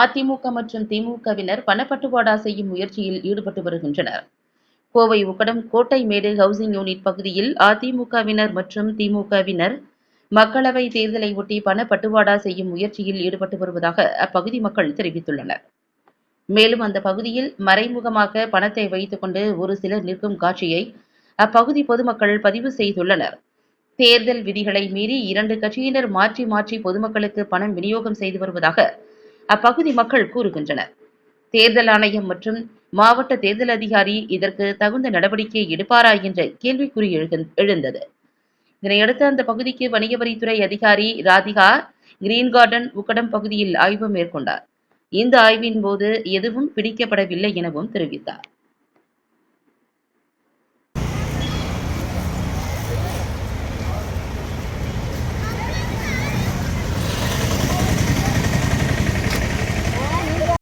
அதிமுக மற்றும் திமுகவினர் பணப்பட்டுவாடா செய்யும் முயற்சியில் ஈடுபட்டு வருகின்றனர். கோவை உக்கடம் கோட்டை மேடு ஹவுசிங் யூனிட் பகுதியில் அதிமுகவினர் மற்றும் திமுகவினர் மக்களவை தேர்தலை ஒட்டி பணப்பட்டுவாடா செய்யும் முயற்சியில் ஈடுபட்டு வருவதாக அப்பகுதி மக்கள் தெரிவித்துள்ளனர். மேலும் அந்த பகுதியில் மறைமுகமாக பணத்தை வைத்துக் கொண்டு ஒரு சிலர் நிற்கும் காட்சியை அப்பகுதி பொதுமக்கள் பதிவு செய்துள்ளனர். தேர்தல் விதிகளை மீறி இரண்டு கட்சியினர் மாற்றி மாற்றி பொதுமக்களுக்கு பணம் விநியோகம் செய்து வருவதாக அப்பகுதி மக்கள் கூறுகின்றனர். தேர்தல் ஆணையம் மற்றும் மாவட்ட தேர்தல் அதிகாரி இதற்கு தகுந்த நடவடிக்கை எடுப்பாரா என்ற கேள்விக்குறி எழுந்தது. இதனையடுத்து அந்த பகுதிக்கு வணிக வரித்துறை அதிகாரி ராதிகா கிரீன் கார்டன் உக்கடம் பகுதியில் ஆய்வு மேற்கொண்டார். இந்த ஆய்வின் போது எதுவும் பிடிக்கப்படவில்லை எனவும் தெரிவித்தார்.